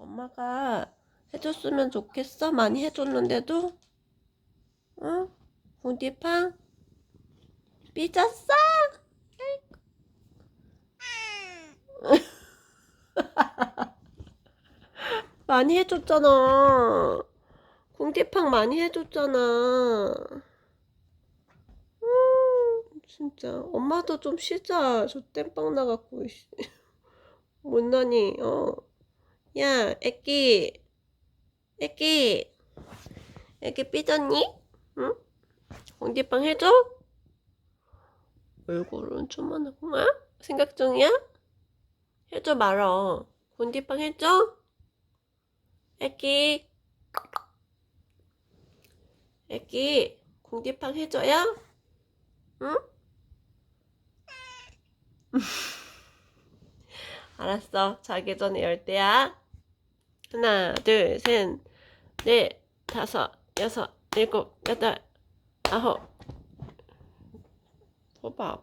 엄마가 해줬으면 좋겠어? 많이 해줬는데도? 응? 공디팡? 삐졌어? 많이 해줬잖아. 공디팡 많이 해줬잖아. 음, 진짜. 엄마도 좀 쉬자. 저 땜빵 나갖고. 씨. 못나니, 어. 야, 애기. 애기. 애기 삐졌니? 응? 공디빵 해줘? 얼굴은 좀만하구만? 생각 중이야? 해줘 말어. 공디빵 해줘? 애기. 애기. 공디빵 해줘요? 응? 알았어. 자기 전에 열 때야. 하나, 둘, 셋, 넷, 다섯, 여섯, 일곱, 여덟, 아홉. 봐봐.